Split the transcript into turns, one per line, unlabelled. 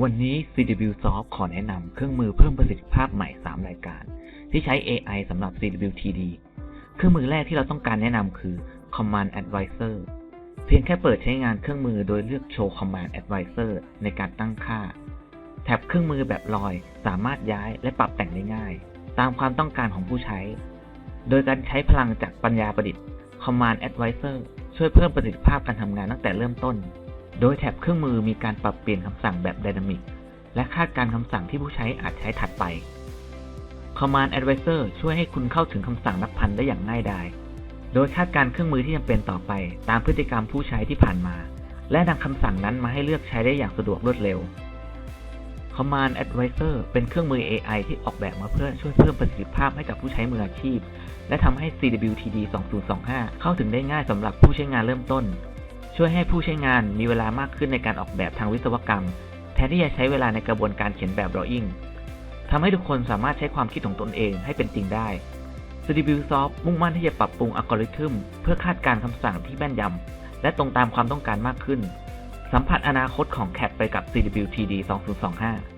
วันนี้ CWSoft ขอแนะนำเครื่องมือเพิ่มประสิทธิภาพใหม่ 3 รายการ ที่ใช้ AI สำหรับ CWTD เครื่องมือแรกที่เราต้องการแนะนำคือ Command Advisor เพียงแค่เปิดใช้งานเครื่องมือโดยเลือกโชว์ Command Advisor ในการตั้งค่า แท็บเครื่องมือแบบลอยสามารถย้ายและปรับแต่งได้ง่าย ตามความต้องการของผู้ใช้ โดยการใช้พลังจากปัญญาประดิษฐ์ Command Advisor ช่วยเพิ่มประสิทธิภาพการทำงานตั้งแต่เริ่มต้น โดยแท็บเครื่องมือมีการปรับเปลี่ยนคำสั่งแบบไดนามิกและคาดการคำสั่งที่ผู้ใช้อาจใช้ถัดไป Command Advisor ช่วยให้คุณเข้าถึงคำสั่งนับพันได้อย่างง่ายดาย โดยคาดการเครื่องมือที่จำเป็นต่อไป ตามพฤติกรรมผู้ใช้ที่ผ่านมา และนำคำสั่งนั้นมาให้เลือกใช้ได้อย่างสะดวกรวดเร็ว Command Advisor เป็นเครื่องมือ AI ที่ออกแบบมาเพื่อช่วยเพิ่มประสิทธิภาพให้กับผู้ใช้มืออาชีพ และทำให้ CWTD 2025 เข้าถึงได้ง่ายสำหรับผู้ใช้งานเริ่มต้น ช่วยให้ผู้ใช้งานมีเวลามากขึ้นในการออกแบบทางวิศวกรรม แทนที่จะใช้เวลาในกระบวนการเขียนแบบ drawing ทำให้ทุกคนสามารถใช้ความคิดของตนเองให้เป็นจริงได้ CWSoft มุ่งมั่นที่จะปรับปรุงอัลกอริทึมเพื่อคาดการคำสั่งที่แม่นยำและตรงตามความต้องการมากขึ้น สัมผัสอนาคตของ CAD ไปกับ CDBTD 2025